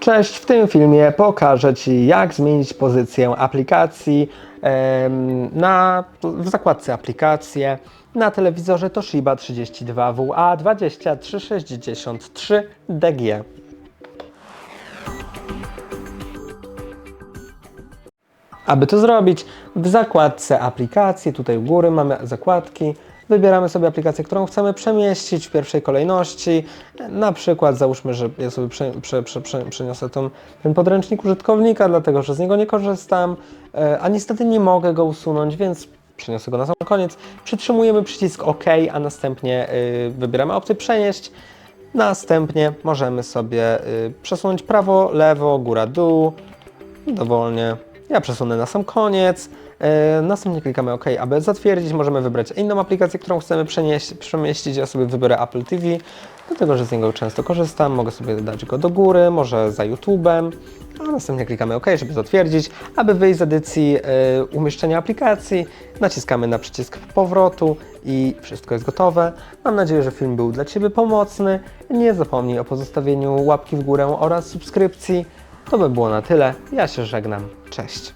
Cześć, w tym filmie pokażę Ci jak zmienić pozycję aplikacji na, w zakładce aplikacje na telewizorze Toshiba 32WA 2363DG. Aby to zrobić, w zakładce aplikacje, tutaj u góry mamy zakładki, wybieramy sobie aplikację, którą chcemy przemieścić w pierwszej kolejności. Na przykład załóżmy, że ja sobie prze, prze, prze, prze, przeniosę tą, ten podręcznik użytkownika, dlatego że z niego nie korzystam, e, a niestety nie mogę go usunąć, więc przeniosę go na sam koniec. Przytrzymujemy przycisk OK, a następnie y, wybieramy opcję przenieść. Następnie możemy sobie y, przesunąć prawo, lewo, góra, dół, dowolnie. Ja przesunę na sam koniec. E, następnie klikamy OK, aby zatwierdzić. Możemy wybrać inną aplikację, którą chcemy przenieść, przemieścić. Ja sobie wybiorę Apple TV, dlatego że z niego często korzystam. Mogę sobie dać go do góry, może za YouTube'em. A następnie klikamy OK, żeby zatwierdzić. Aby wyjść z edycji e, umieszczenia aplikacji, naciskamy na przycisk powrotu i wszystko jest gotowe. Mam nadzieję, że film był dla Ciebie pomocny. Nie zapomnij o pozostawieniu łapki w górę oraz subskrypcji. To by było na tyle. Ja się żegnam. Cześć.